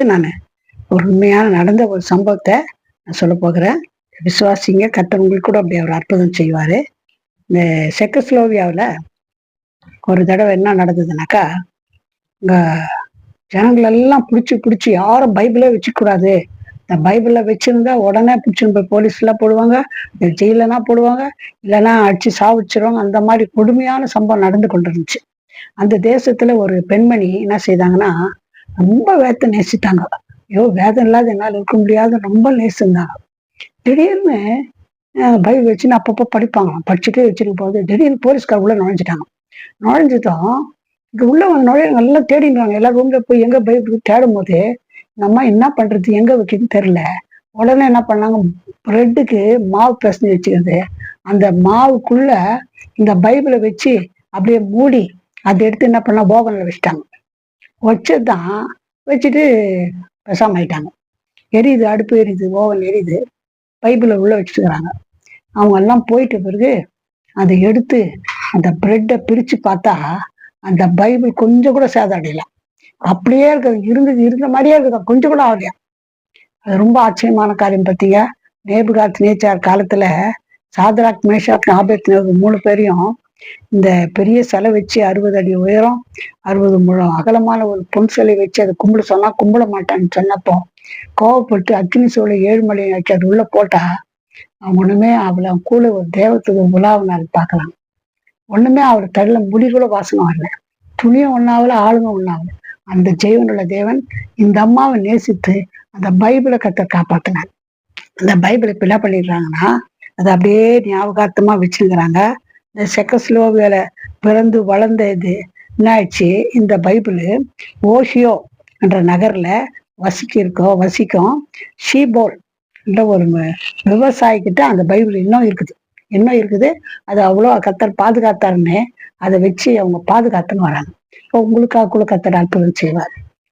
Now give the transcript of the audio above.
நான் ஒரு உண்மையான நடந்த ஒரு சம்பவத்தை நான் சொல்ல போகிறேன். விசுவாசிங்க கட்டவங்களுக்கு கூட அப்படி அவர் அற்புதம் செய்வார். இந்த செக்கஸ்லோவியாவில் ஒரு தடவை என்ன நடந்ததுனாக்கா இங்கே ஜனங்களெல்லாம் பிடிச்சி பிடிச்சி யாரும் பைபிளே வச்சுக்கூடாது. இந்த பைபிளில் வச்சிருந்தா உடனே பிடிச்சின்னு போய் போலீஸ்லாம் போடுவாங்க ஜெயிலனா போடுவாங்க இல்லைன்னா அடிச்சு சாவிச்சிருவாங்க. அந்த மாதிரி கொடுமையான சம்பவம் நடந்து கொண்டு இருந்துச்சு அந்த தேசத்தில் ஒரு பெண்மணி என்ன செய்தாங்கன்னா ரொம்ப வேத்த நேசித்தாங்க. ஐயோ வேதம் இல்லாத என்னால் இருக்க முடியாது ரொம்ப நேசிந்தாங்க. திடீர்னு பை பைபிள் வச்சுன்னு அப்பப்போ படிப்பாங்க. படிச்சுட்டே வச்சிருக்கும் போது திடீர்னு போலீஸ்கார் உள்ள நுழைஞ்சிட்டாங்க. நுழைஞ்சதும் இங்க உள்ள வந்து நுழைய நல்லா தேடிடுவாங்க எல்லா ரூம்ல போய் எங்க பைபிள் தேடும் போது நம்ம என்ன பண்றது எங்க வைக்கிறதுன்னு தெரியல. உடனே என்ன பண்ணாங்க பிரெட்டுக்கு மாவு பிசைஞ்சு வச்சுக்கிறது. அந்த மாவுக்குள்ள இந்த பைபிளை வச்சு அப்படியே மூடி அதை எடுத்து என்ன பண்ணா ஓவனில் வச்சுட்டாங்க. வச்சதுதான் வச்சுட்டு பெசாம ஆயிட்டாங்க. எரியுது அடுப்பு எரியுது ஓவன் எரியுது பைப்பில் உள்ள வச்சுக்கிறாங்க அவங்க எல்லாம் போயிட்ட பிறகு அதை எடுத்து அந்த பிரெட்டை பிரித்து பார்த்தா அந்த பைபிள் கொஞ்சம் கூட சேதம் அப்படியே இருக்குது இருந்தது இருந்த மாதிரியே இருக்குது? கொஞ்சம் கூட ஆகலையா? அது ரொம்ப ஆச்சரியமான காரியம் பார்த்தீங்க நேபுகாத் நேச்சார் காலத்தில் சாதராக் மேஷாக் ஆபேத் மூணு பேரையும் இந்த பெரிய சிலை வச்சு அறுபது அடி உயரம் அறுபது முழம் அகலமான ஒரு பொன் சிலை வச்சு அதை கும்பிட சொன்னா கும்பிட மாட்டான்னு சொன்னப்போ கோவப்பட்டு அக்னி சோலை ஏழுமலை வச்சு அது உள்ள போட்டா அவன் ஒண்ணுமே அவளை கூட ஒரு தேவத்துக்கு உலாவினால் பார்க்கலாம். ஒண்ணுமே அவர் தள்ள முடி கூட வாசனை வரல. துணியும் ஒன்னாவல ஆளுங்க ஒன்னாவல அந்த ஜெயவனுள்ள தேவன் இந்த அம்மாவை நேசித்து அந்த பைபிளை கத்த காப்பாத்தினார். அந்த பைபிளை பிள்ளை பண்ணிடுறாங்கன்னா அதை அப்படியே ஞாபகார்த்தமா வச்சிருக்கிறாங்க இந்த செக்கஸ்லோவியால பிறந்து வளர்ந்த இது என்ன இந்த பைபிள் ஓஷியோ என்ற நகர்ல வசிக்கிருக்கோம் வசிக்கும் ஷீபோல் என்ற ஒரு விவசாயிக்கிட்ட அந்த பைபிள் இன்னும் இருக்குது. இன்னும் இருக்குது. அது அவ்வளோ கத்தர் பாதுகாத்தாருன்னு அதை வச்சு அவங்க பாதுகாத்துன்னு வராங்க. இப்போ உங்களுக்காக கூட கத்தர் அற்புதம் செய்வார்.